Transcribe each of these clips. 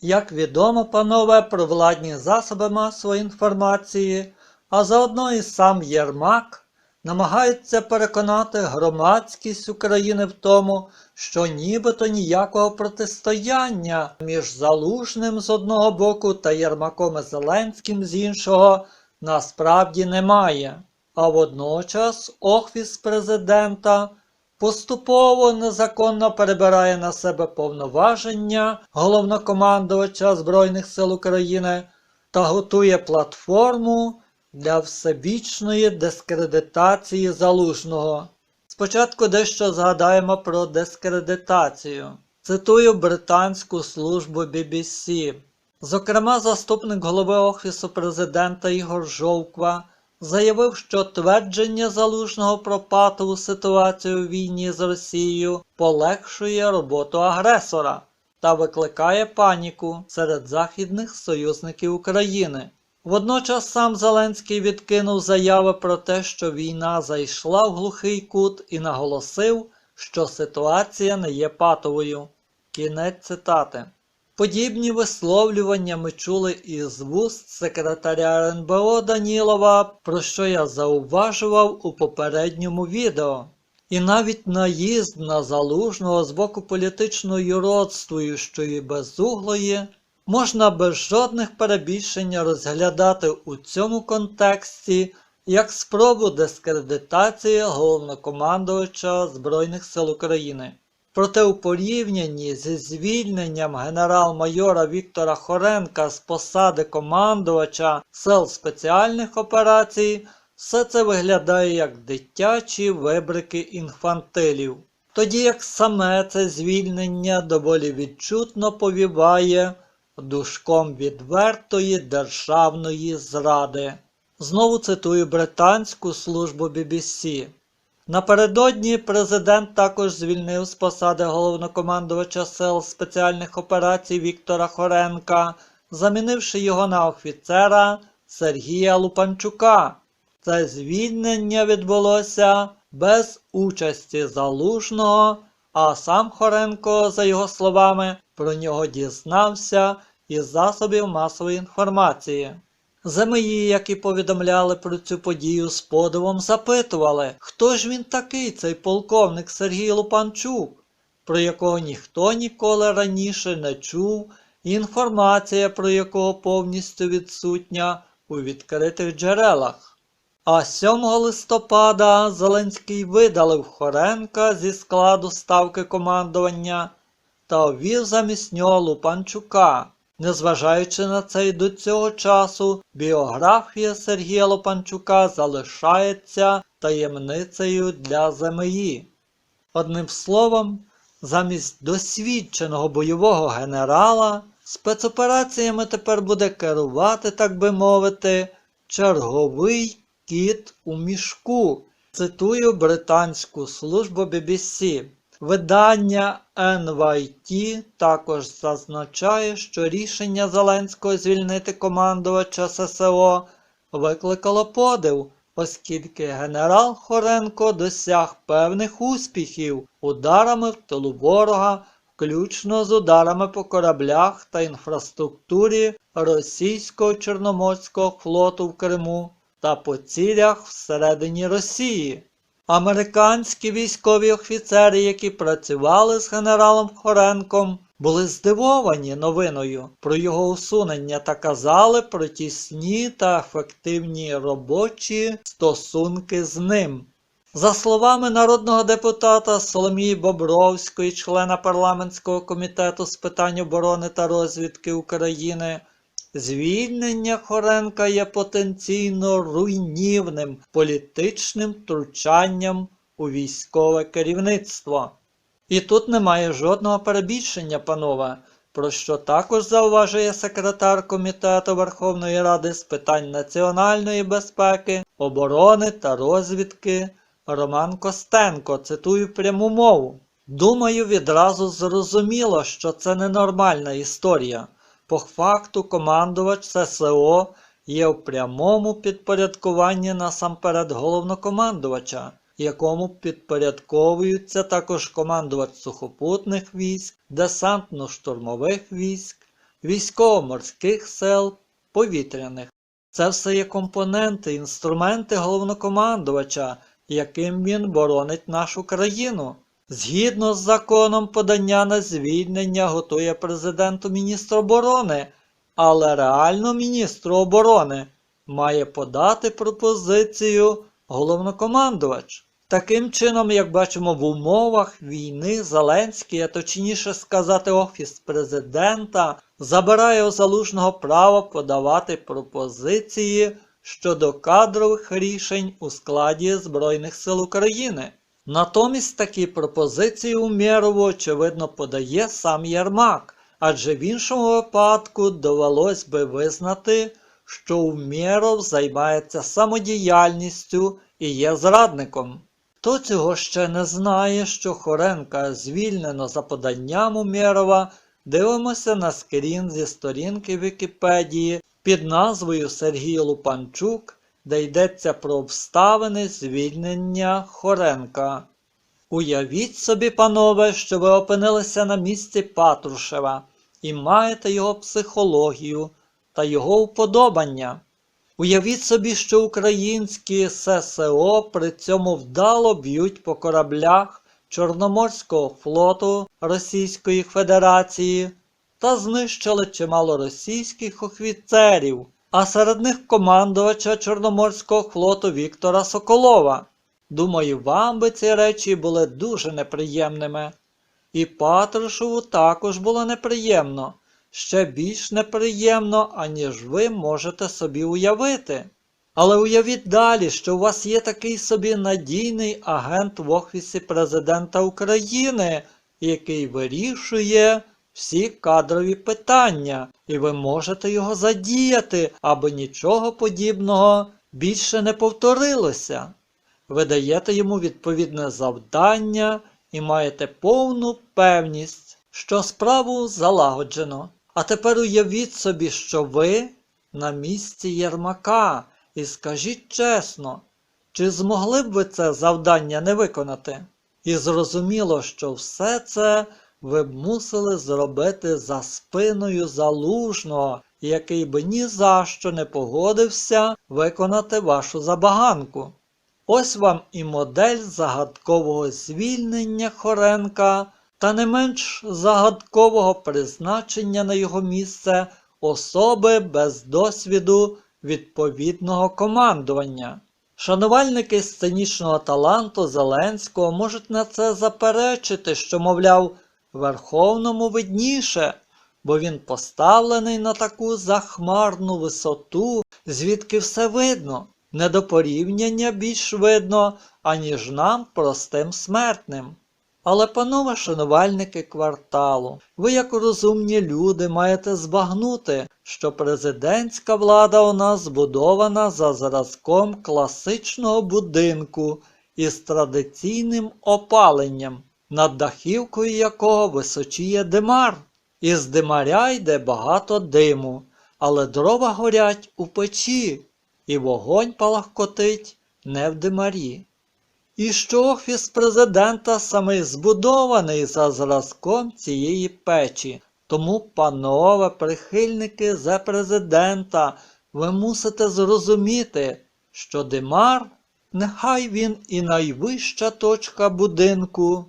Як відомо, панове, про владні засоби масової інформації, а заодно і сам Єрмак намагається переконати громадськість України в тому, що нібито ніякого протистояння між Залужним з одного боку та Єрмаком і Зеленським з іншого насправді немає. А водночас Офіс президента поступово незаконно перебирає на себе повноваження головнокомандувача Збройних сил України та готує платформу для всебічної дискредитації залужного. Спочатку дещо згадаємо про дискредитацію. Цитую британську службу BBC. Зокрема, заступник голови Офісу президента Ігор Жовква заявив, що твердження залужного про патову ситуацію у війні з Росією полегшує роботу агресора та викликає паніку серед західних союзників України. Водночас сам Зеленський відкинув заяви про те, що війна зайшла в глухий кут і наголосив, що ситуація не є патовою. Кінець цитати. Подібні висловлювання ми чули із вуст секретаря РНБО Данілова, про що я зауважував у попередньому відео. І навіть наїзд на залужного з боку політично юродствуючої безуглої можна без жодних перебільшень розглядати у цьому контексті як спробу дискредитації головнокомандувача Збройних сил України. Проте у порівнянні зі звільненням генерал-майора Віктора Хоренка з посади командувача сил спеціальних операцій, все це виглядає як дитячі вибрики інфантилів. Тоді як саме це звільнення доволі відчутно повіває душком відвертої державної зради. Знову цитую британську службу BBC. Напередодні президент також звільнив з посади головнокомандувача сил спеціальних операцій Віктора Хоренка, замінивши його на офіцера Сергія Лупанчука. Це звільнення відбулося без участі залужного, а сам Хоренко, за його словами, про нього дізнався із засобів масової інформації. ЗМІ, які повідомляли про цю подію з подивом, запитували, хто ж він такий, цей полковник Сергій Лупанчук, про якого ніхто ніколи раніше не чув, і інформація про якого повністю відсутня у відкритих джерелах. А 7 листопада Зеленський видалив Хоренка зі складу ставки командування та ввів замість нього Лупанчука. Незважаючи на це й до цього часу, біографія Сергія Лопанчука залишається таємницею для ЗМІ. Одним словом, замість досвідченого бойового генерала, спецопераціями тепер буде керувати, так би мовити, черговий кіт у мішку. Цитую британську службу BBC. Видання NYT також зазначає, що рішення Зеленського звільнити командувача ССО викликало подив, оскільки генерал Хоренко досяг певних успіхів ударами в тилу ворога, включно з ударами по кораблях та інфраструктурі російського Чорноморського флоту в Криму та по цілях всередині Росії. Американські військові офіцери, які працювали з генералом Хоренком, були здивовані новиною про його усунення та казали про тісні та ефективні робочі стосунки з ним. За словами народного депутата Соломії Бобровської, члена парламентського комітету з питань оборони та розвідки України, Звільнення Хоренка є потенційно руйнівним політичним втручанням у військове керівництво. І тут немає жодного перебільшення, панове, про що також зауважує секретар Комітету Верховної Ради з питань національної безпеки, оборони та розвідки Роман Костенко, цитую пряму мову. Думаю, відразу зрозуміло, що це ненормальна історія. По факту командувач ССО є в прямому підпорядкуванні насамперед головнокомандувача, якому підпорядковуються також командувач сухопутних військ, десантно-штурмових військ, військово-морських сил, повітряних. Це все є компоненти, інструменти головнокомандувача, яким він боронить нашу країну. Згідно з законом, подання на звільнення готує президенту міністр оборони, але реально міністр оборони має подати пропозицію головнокомандувач. Таким чином, як бачимо, в умовах війни Зеленський, а точніше сказати, Офіс президента, забирає у залужного право подавати пропозиції щодо кадрових рішень у складі Збройних сил України. Натомість такі пропозиції Умєрову, очевидно, подає сам Єрмак, адже в іншому випадку довелось би визнати, що Умєров займається самодіяльністю і є зрадником. Хто цього ще не знає, що Хоренка звільнено за поданням Умєрова, дивимося на скрін зі сторінки Вікіпедії під назвою Сергій Лупанчук, де йдеться про обставини звільнення Хоренка. Уявіть собі, панове, що ви опинилися на місці Патрушева і маєте його психологію та його уподобання. Уявіть собі, що українські ССО при цьому вдало б'ють по кораблях Чорноморського флоту Російської Федерації та знищили чимало російських офіцерів, а серед них командувача Чорноморського флоту Віктора Соколова. Думаю, вам би ці речі були дуже неприємними. І Патрушеву також було неприємно, ще більш неприємно, аніж ви можете собі уявити. Але уявіть далі, що у вас є такий собі надійний агент в Офісі Президента України, який вирішує всі кадрові питання, і ви можете його задіяти, аби нічого подібного більше не повторилося. Ви даєте йому відповідне завдання і маєте повну певність, що справу залагоджено. А тепер уявіть собі, що ви на місці Єрмака, і скажіть чесно, чи змогли б ви це завдання не виконати? І зрозуміло, що все це ви б мусили зробити за спиною залужного, який би ні за що не погодився виконати вашу забаганку. Ось вам і модель загадкового звільнення Хоренка та не менш загадкового призначення на його місце особи без досвіду відповідного командування. Шанувальники сценічного таланту Зеленського можуть на це заперечити, що, мовляв, Верховному видніше, бо він поставлений на таку захмарну висоту, звідки все видно, не до порівняння більш видно, аніж нам, простим смертним. Але, панове шанувальники кварталу, ви, як розумні люди, маєте збагнути, що президентська влада у нас збудована за зразком класичного будинку із традиційним опаленням, над дахівкою якого височіє димар. Із димаря йде багато диму, але дрова горять у печі, і вогонь палахкотить не в димарі. І що офіс президента саме збудований за зразком цієї печі. Тому, панове прихильники за президента, ви мусите зрозуміти, що Димар, нехай він і найвища точка будинку,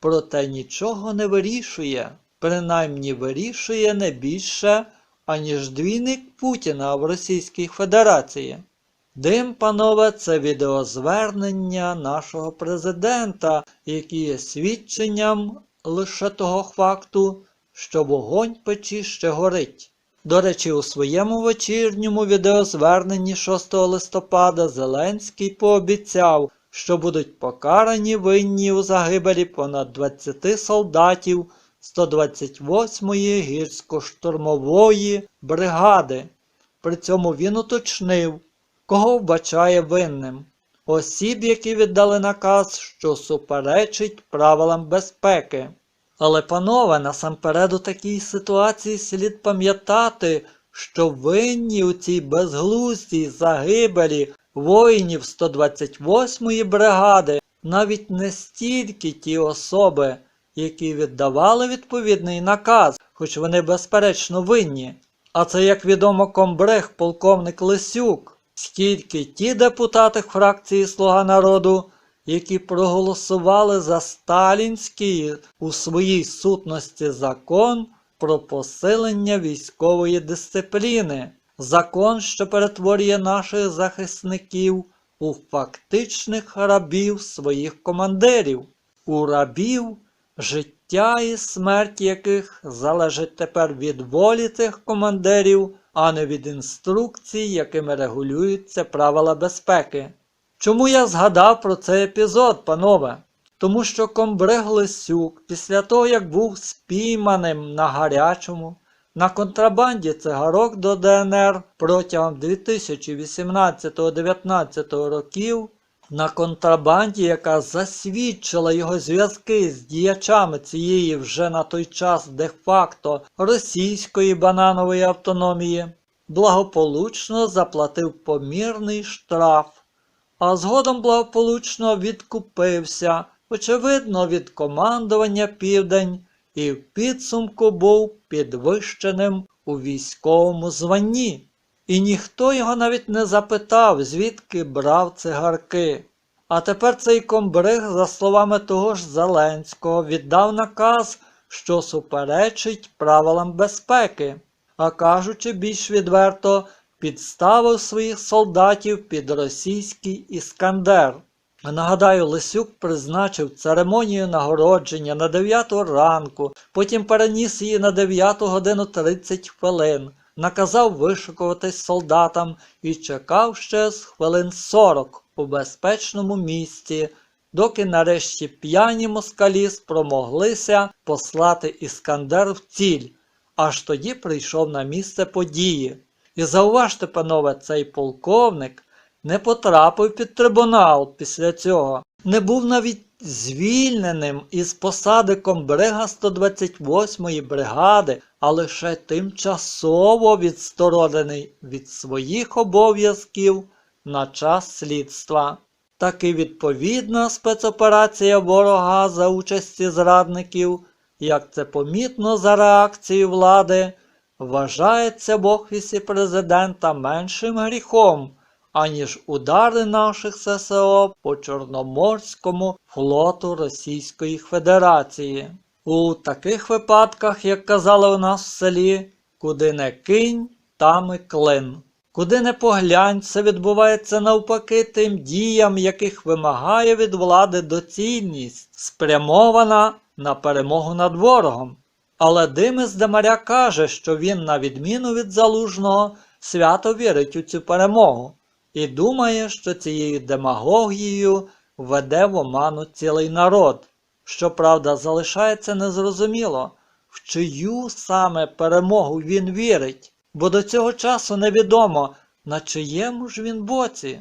проте нічого не вирішує, принаймні вирішує не більше, аніж двійник Путіна в Російській Федерації. Дим, панове, це відеозвернення нашого президента, які є свідченням лише того факту, що вогонь печі ще горить. До речі, у своєму вечірньому відеозверненні 6 листопада Зеленський пообіцяв, що будуть покарані винні у загибелі понад 20 солдатів 128-ї гірсько-штурмової бригади. При цьому він уточнив, кого вбачає винним осіб, які віддали наказ, що суперечить правилам безпеки. Але, панове, насамперед у такій ситуації слід пам'ятати, що винні у цій безглуздій загибелі воїнів 128-ї бригади навіть не стільки ті особи, які віддавали відповідний наказ, хоч вони безперечно винні. А це, як відомо, комбрег полковник Лисюк. Скільки ті депутати фракції Слуга народу, які проголосували за сталінський у своїй сутності закон про посилення військової дисципліни, закон, що перетворює наших захисників у фактичних рабів своїх командирів, у рабів, життя і смерть яких залежить тепер від волі цих командирів, а не від інструкцій, якими регулюються правила безпеки. Чому я згадав про цей епізод, панове? Тому що комбрег Лисюк, після того, як був спійманим на гарячому, на контрабанді цигарок до ДНР протягом 2018-19 років, на контрабанді, яка засвідчила його зв'язки з діячами цієї вже на той час де-факто російської бананової автономії, благополучно заплатив помірний штраф, а згодом благополучно відкупився, очевидно, від командування Південь і в підсумку був підвищеним у військовому званні. І ніхто його навіть не запитав, звідки брав цигарки. А тепер цей комбриг, за словами того ж Зеленського, віддав наказ, що суперечить правилам безпеки, а кажучи більш відверто, підставив своїх солдатів під російський іскандер. Нагадаю, Лисюк призначив церемонію нагородження на 9 ранку, потім переніс її на 9 годину 30 хвилин, наказав вишикуватись солдатам і чекав ще з хвилин 40 у безпечному місці, доки нарешті п'яні москалі спромоглися послати іскандер в ціль. Аж тоді прийшов на місце події. І зауважте, панове, цей полковник не потрапив під трибунал після цього, не був навіть звільненим із посади комбрига 128-ї бригади, а лише тимчасово відсторонений від своїх обов'язків на час слідства. Таки відповідна спецоперація ворога за участі зрадників, як це помітно за реакцією влади, вважається в офісі президента меншим гріхом, аніж удари наших ССО по Чорноморському флоту Російської Федерації. У таких випадках, як казали у нас в селі, куди не кинь, там і клин. Куди не поглянь, це відбувається навпаки тим діям, яких вимагає від влади доцільність, спрямована на перемогу над ворогом. Але Димис Демаря каже, що він, на відміну від залужного, свято вірить у цю перемогу і думає, що цією демагогією веде в оману цілий народ. Щоправда, залишається незрозуміло, в чию саме перемогу він вірить, бо до цього часу невідомо, на чиєму ж він боці.